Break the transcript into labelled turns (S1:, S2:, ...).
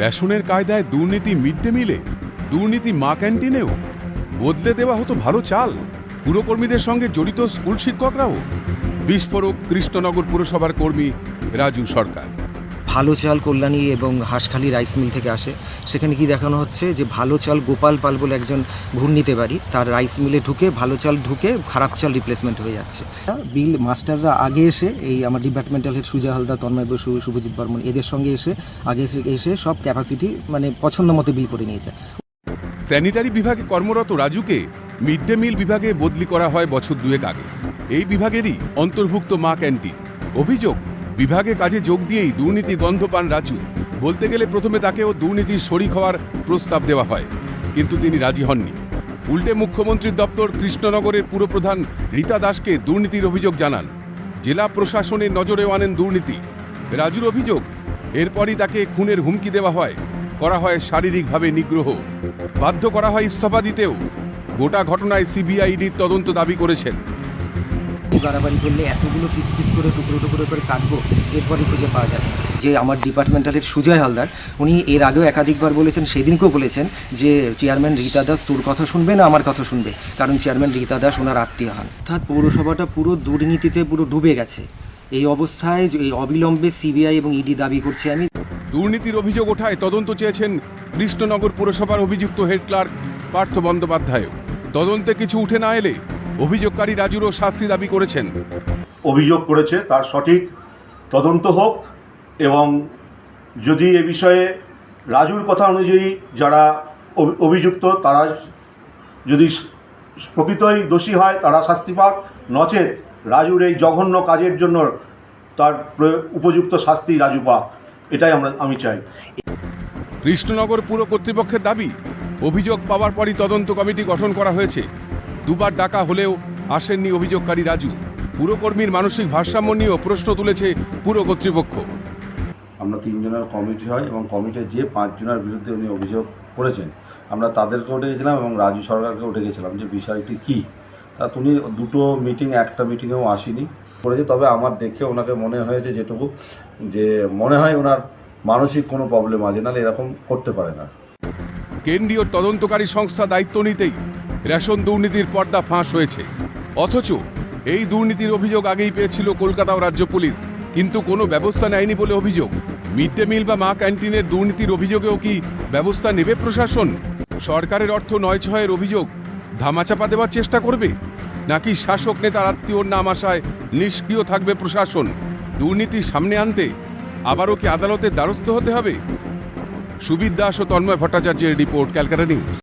S1: রেশনের কায়দায় দুর্নীতি মিড ডে মিলে দুর্নীতি মা ক্যান্টিনেও বদলে দেওয়া হতো ভালো চাল। পুরকর্মীদের সঙ্গে জড়িত স্কুল শিক্ষকরাও বিস্ফোরক কৃষ্ণনগর পুরসভার কর্মী রাজু সরকার।
S2: ভালো চাল কল্যাণী এবং হাঁসখালি রাইস মিল থেকে আসে। সেখানে কি দেখানো হচ্ছে যে ভালো চাল গোপাল পাল বলে একজন ঘূর্ণিতে পারি তার রাইস মিলে ঢুকে ভালো চাল ঢুকে খারাপ চাল রিপ্লেসমেন্ট হয়ে যাচ্ছে। বিল মাস্টাররা আগে এসে এই আমার ডিপার্টমেন্টাল হেড সুজা হালদার তন্ময় বসু শুভজিৎ বর্মন এদের সঙ্গে এসে আগে এসে- এসে সব ক্যাপাসিটি মানে পছন্দ মতো বিল করে নিয়ে যায়
S1: স্যানিটারি বিভাগে কর্মরত রাজুকে মিড ডে মিল বিভাগে বদলি করা হয় বছর দুয়েক আগে। এই বিভাগেরই অন্তর্ভুক্ত মা ক্যান্টিন। অভিযোগ বিভাগে কাজে যোগ দিয়েই দুর্নীতি গন্ধ পান রাজু। বলতে গেলে প্রথমে তাকেও দুর্নীতির শরিক হওয়ার প্রস্তাব দেওয়া হয়, কিন্তু তিনি রাজি হননি। উল্টে মুখ্যমন্ত্রীর দপ্তর কৃষ্ণনগরের পুরপ্রধান রীতা দাসকে দুর্নীতির অভিযোগ জানান। জেলা প্রশাসনের নজরেও আনেন দুর্নীতি। রাজুর অভিযোগ, এরপরই তাকে খুনের হুমকি দেওয়া হয়, করা হয় শারীরিকভাবে নিগ্রহ। বাধ্য করা হয় ইস্তফা দিতেও। গোটা ঘটনায় সিবিআইডির তদন্ত দাবি করেছেন।
S2: গাড়াবাড়ি করলে এতগুলো পিস পিস করে, টুকরো টুকরো করে কাটবো এরপরে খুঁজে পাওয়া যাবে। যে আমার ডিপার্টমেন্টালের সুজয় হালদার, উনি এর আগেও একাধিকবার বলেছেন, সেদিনকেও বলেছেন যে, চেয়ারম্যান রীতা দাস তোর কথা শুনবে না আমার কথা শুনবে, কারণ চেয়ারম্যান রীতা দাস ওনার আত্মীয় হন। অর্থাৎ পৌরসভাটা পুরো দুর্নীতিতে পুরো ডুবে গেছে। এই অবস্থায় এই অবিলম্বে সিবিআই এবং ইডি দাবি করছে, আমি
S1: দুর্নীতির অভিযোগ ওঠায় তদন্ত চেয়েছেন কৃষ্ণনগর পুরসভার অভিযুক্ত হেড ক্লার্ক পার্থ বন্দ্যোপাধ্যায় তদন্তে কিছু উঠে না এলে অভিযোগকারী রাজুরও শাস্তি দাবি করেছেন।
S3: অভিযোগ করেছে তার সঠিক তদন্ত হোক এবং যদি এ বিষয়ে রাজুর কথা অনুযায়ী যারা অভিযুক্ত তারা যদি প্রকৃতই দোষী হয় তারা শাস্তি পাক। নচেত রাজুর এই জঘন্য কাজের জন্য তার উপযুক্ত শাস্তি রাজু পাক। এটাই আমরা আমি চাই।
S1: কৃষ্ণনগর পুর কর্তৃপক্ষের দাবি অভিযোগ পাওয়ার পরই তদন্ত কমিটি গঠন করা হয়েছে। দুবার ডাকা হলেও আসেননি অভিযোগকারী রাজু। পুরকর্মীর মানসিক ভারসাম্য নিয়েও প্রশ্ন তুলেছে পুর কর্তৃপক্ষ।
S4: আমরা তিনজনের কমিটি হয় এবং কমিটির যে পাঁচজনের বিরুদ্ধে উনি অভিযোগ করেছেন আমরা তাদেরকেও গেছিলাম এবং রাজু সরকারকে উঠে গেছিলাম যে বিষয়টি কী। তা তুমি দুটো মিটিং একটা মিটিংয়েও আসেনি করেছে তবে আমার দেখে ওনাকে মনে হয়েছে যেটুকু যে মনে হয় ওনার মানসিক কোনো প্রবলেম আছে নাহলে এরকম করতে পারে না।
S1: কেন্দ্রীয় তদন্তকারী সংস্থা দায়িত্ব নিতেই রেশন দুর্নীতির পর্দা ফাঁস হয়েছে। অথচ এই দুর্নীতির অভিযোগ আগেই পেয়েছিল কলকাতা ও রাজ্য পুলিশ। কিন্তু কোনো ব্যবস্থা নেয়নি বলে অভিযোগ। মিড ডে মিল বা মা ক্যান্টিনের দুর্নীতির অভিযোগেও কি ব্যবস্থা নেবে প্রশাসন? সরকারের অর্থ নয় ছয়ের অভিযোগ। ধামাচাপা দেওয়ার চেষ্টা করবে? নাকি শাসক নেতার আত্মীয়র নাম আসায় নিষ্ক্রিয় থাকবে প্রশাসন? দুর্নীতি সামনে আনতে আবারও কি আদালতের দ্বারস্থ হতে হবে? সুবির দাস ও তন্ময় ভট্টাচার্যের রিপোর্ট ক্যালকাটা নিউজ।